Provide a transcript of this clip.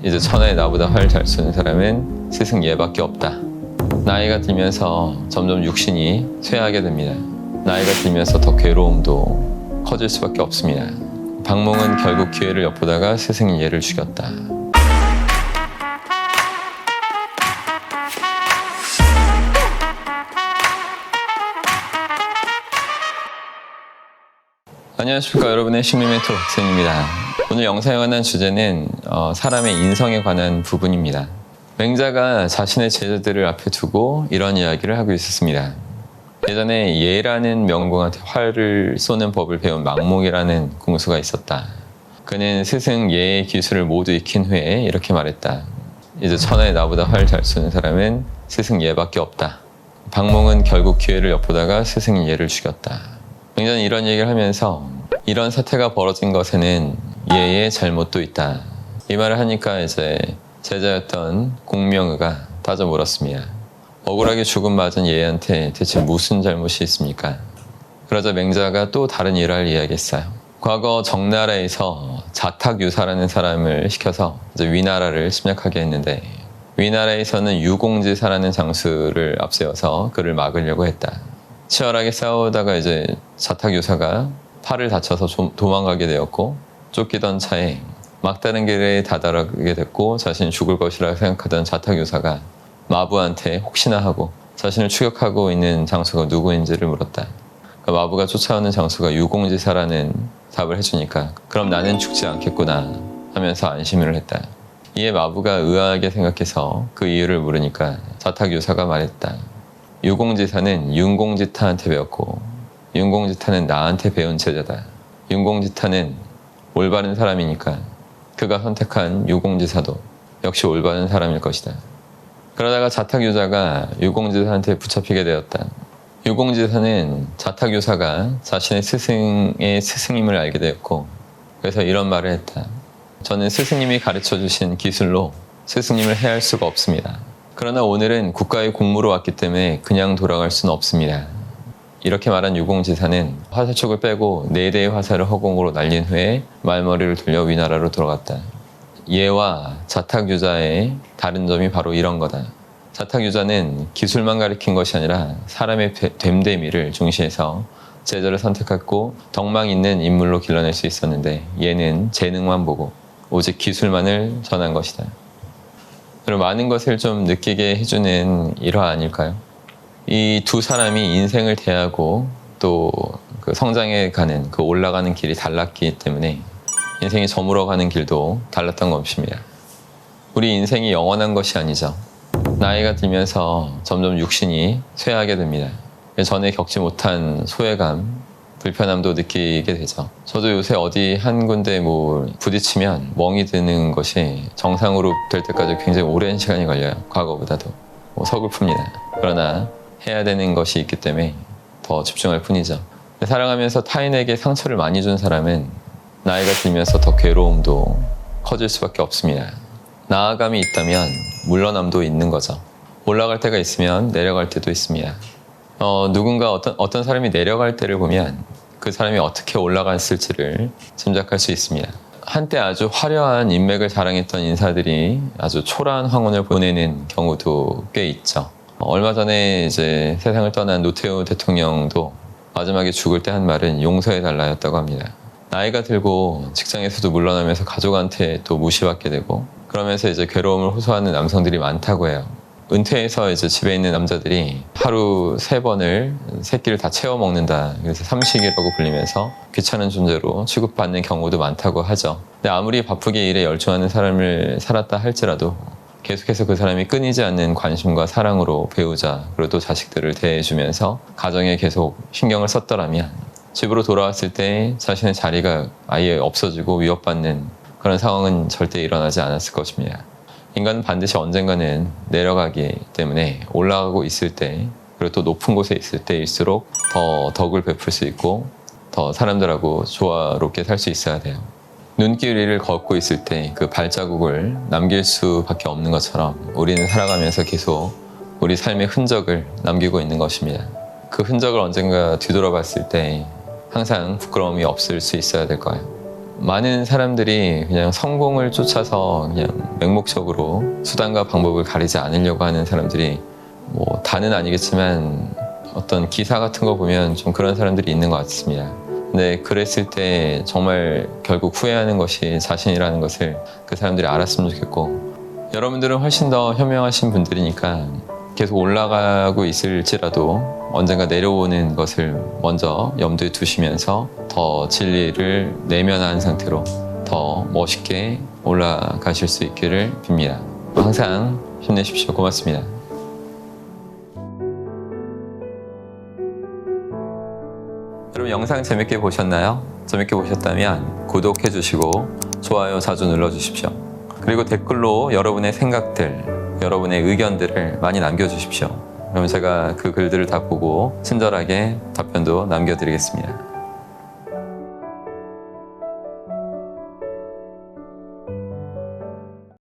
이제 천하에 나보다 활잘 쏘는 사람은 스승 얘밖에 없다. 나이가 들면서 점점 육신이 쇠하게 됩니다. 나이가 들면서 더 괴로움도 커질 수밖에 없습니다. 박몽은 결국 기회를 엿보다가 스승인 얘를 죽였다. 안녕하십니까 여러분의 심리 멘토 박sen입니다. 오늘 영상에 관한 주제는 어, 사람의 인성에 관한 부분입니다. 맹자가 자신의 제자들을 앞에 두고 이런 이야기를 하고 있었습니다. 예전에 예라는 명공한테 활을 쏘는 법을 배운 망목이라는 궁수가 있었다. 그는 스승 예의 기술을 모두 익힌 후에 이렇게 말했다. 이제 천하에 나보다 활 잘 쏘는 사람은 스승 예밖에 없다. 박몽은 결국 기회를 엿보다가 스승 예를 죽였다. 맹자는 이런 얘기를 하면서 이런 사태가 벌어진 것에는 예의 잘못도 있다. 이 말을 하니까 이제 제자였던 공명의가 따져 물었습니다. 억울하게 죽음 맞은 예한테 대체 무슨 잘못이 있습니까? 그러자 맹자가 또 다른 일화를 이야기했어요. 과거 정나라에서 자탁유사라는 사람을 시켜서 이제 위나라를 침략하게 했는데 위나라에서는 유공지사라는 장수를 앞세워서 그를 막으려고 했다. 치열하게 싸우다가 이제 자탁유사가 팔을 다쳐서 좀 도망가게 되었고 쫓기던 차에 막다른 길에 다다르게 됐고 자신이 죽을 것이라 생각하던 자탁유사가 마부한테 혹시나 하고 자신을 추격하고 있는 장수가 누구인지를 물었다. 그 마부가 쫓아오는 장수가 유공지사라는 답을 해주니까 그럼 나는 죽지 않겠구나 하면서 안심을 했다. 이에 마부가 의아하게 생각해서 그 이유를 물으니까 자탁유사가 말했다. 유공지사는 윤공지타한테 배웠고 윤공지타는 나한테 배운 제자다. 윤공지타는 올바른 사람이니까 그가 선택한 유공지사도 역시 올바른 사람일 것이다. 그러다가 자탁유사가 유공지사한테 붙잡히게 되었다. 유공지사는 자탁유사가 자신의 스승의 스승임을 알게 되었고 그래서 이런 말을 했다. 저는 스승님이 가르쳐 주신 기술로 스승님을 해할 수가 없습니다. 그러나 오늘은 국가의 공무로 왔기 때문에 그냥 돌아갈 수는 없습니다. 이렇게 말한 유공지사는 화살촉을 빼고 네 대의 화살을 허공으로 날린 후에 말머리를 돌려 위나라로 돌아갔다. 예와 자탁유자의 다른 점이 바로 이런 거다. 자탁유자는 기술만 가리킨 것이 아니라 사람의 되- 됨됨이를 중시해서 제자를 선택했고 덕망 있는 인물로 길러낼 수 있었는데 얘는 재능만 보고 오직 기술만을 전한 것이다. 그리고 많은 것을 좀 느끼게 해주는 일화 아닐까요? 이 두 사람이 인생을 대하고 또 그 성장해 가는 그 올라가는 길이 달랐기 때문에 인생이 저물어 가는 길도 달랐던 것입니다. 우리 인생이 영원한 것이 아니죠. 나이가 들면서 점점 육신이 쇠하게 됩니다. 전에 겪지 못한 소외감, 불편함도 느끼게 되죠. 저도 요새 어디 한 군데 뭐 부딪히면 멍이 드는 것이 정상으로 될 때까지 굉장히 오랜 시간이 걸려요. 과거보다도. 뭐 서글픕니다. 그러나 해야 되는 것이 있기 때문에 더 집중할 뿐이죠. 살아가면서 타인에게 상처를 많이 준 사람은 나이가 들면서 더 괴로움도 커질 수밖에 없습니다. 나아감이 있다면 물러남도 있는 거죠. 올라갈 때가 있으면 내려갈 때도 있습니다. 어, 누군가 어떤, 어떤 사람이 내려갈 때를 보면 그 사람이 어떻게 올라갔을지를 짐작할 수 있습니다. 한때 아주 화려한 인맥을 자랑했던 인사들이 아주 초라한 황혼을 보내는 경우도 꽤 있죠. 어, 얼마 전에 이제 세상을 떠난 노태우 대통령도 마지막에 죽을 때 한 말은 용서해달라였다고 합니다. 나이가 들고 직장에서도 물러나면서 가족한테 또 무시받게 되고 그러면서 이제 괴로움을 호소하는 남성들이 많다고 해요. 은퇴해서 이제 집에 있는 남자들이 하루 세 번을 새끼를 다 채워 먹는다. 그래서 삼식이라고 불리면서 귀찮은 존재로 취급받는 경우도 많다고 하죠. 근데 아무리 바쁘게 일에 열중하는 사람을 살았다 할지라도 계속해서 그 사람이 끊이지 않는 관심과 사랑으로 배우자 그리고 또 자식들을 대해주면서 가정에 계속 신경을 썼더라면 집으로 돌아왔을 때 자신의 자리가 아예 없어지고 위협받는 그런 상황은 절대 일어나지 않았을 것입니다. 인간은 반드시 언젠가는 내려가기 때문에 올라가고 있을 때 그리고 또 높은 곳에 있을 때일수록 더 덕을 베풀 수 있고 더 사람들하고 조화롭게 살 수 있어야 돼요. 눈길 위를 걷고 있을 때 그 발자국을 남길 수밖에 없는 것처럼 우리는 살아가면서 계속 우리 삶의 흔적을 남기고 있는 것입니다. 그 흔적을 언젠가 뒤돌아봤을 때 항상 부끄러움이 없을 수 있어야 될 거예요. 많은 사람들이 그냥 성공을 쫓아서 그냥 맹목적으로 수단과 방법을 가리지 않으려고 하는 사람들이 뭐 다는 아니겠지만 어떤 기사 같은 거 보면 좀 그런 사람들이 있는 것 같습니다. 근데 그랬을 때 정말 결국 후회하는 것이 자신이라는 것을 그 사람들이 알았으면 좋겠고 여러분들은 훨씬 더 현명하신 분들이니까 계속 올라가고 있을지라도 언젠가 내려오는 것을 먼저 염두에 두시면서 더 진리를 내면한 상태로 더 멋있게 올라가실 수 있기를 빕니다. 항상 힘내십시오. 고맙습니다. 여러분 영상 재밌게 보셨나요? 재밌게 보셨다면 구독해 주시고 좋아요 자주 눌러 주십시오. 그리고 댓글로 여러분의 생각들, 여러분의 의견들을 많이 남겨 주십시오. 그럼 제가 그 글들을 다 보고 친절하게 답변도 남겨 드리겠습니다.